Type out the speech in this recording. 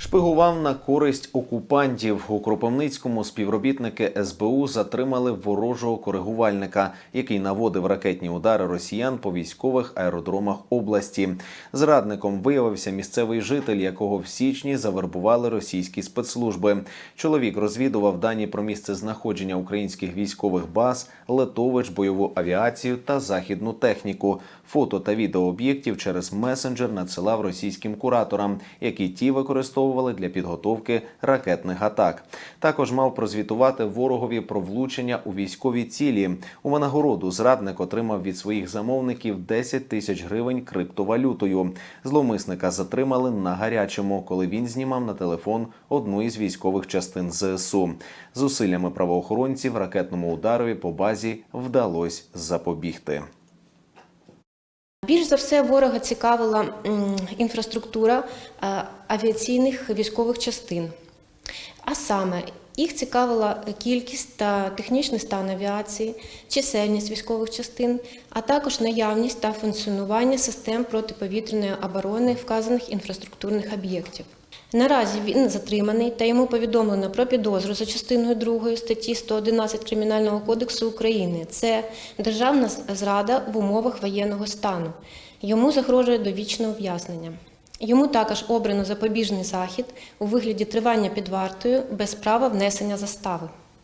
Шпигував на користь окупантів. У Кропивницькому співробітники СБУ затримали ворожого коригувальника, який наводив ракетні удари росіян по військових аеродромах області. Зрадником виявився місцевий житель, якого в січні завербували російські спецслужби. Чоловік розвідував дані про місце знаходження українських військових баз, летовищ, бойову авіацію та західну техніку. Фото та відео об'єктів через месенджер надсилав російським кураторам, які ті використовували для підготовки ракетних атак. Також мав прозвітувати ворогові про влучення у військові цілі. У винагороду зрадник отримав від своїх замовників 10 тисяч гривень криптовалютою. Зловмисника затримали на гарячому, коли він знімав на телефон одну із військових частин ЗСУ. Зусиллями правоохоронців ракетному ударові по базі вдалося запобігти. Більш за все ворога цікавила інфраструктура е, авіаційних військових частин. А саме їх цікавила кількість та технічний стан авіації, чисельність військових частин, а також наявність та функціонування систем протиповітряної оборони вказаних інфраструктурних об'єктів. Наразі він затриманий та йому повідомлено про підозру за частиною 2 статті 111 Кримінального кодексу України. Це державна зрада в умовах воєнного стану. Йому загрожує довічне ув'язнення. Йому також обрано запобіжний захід у вигляді тривання під вартою без права внесення застави.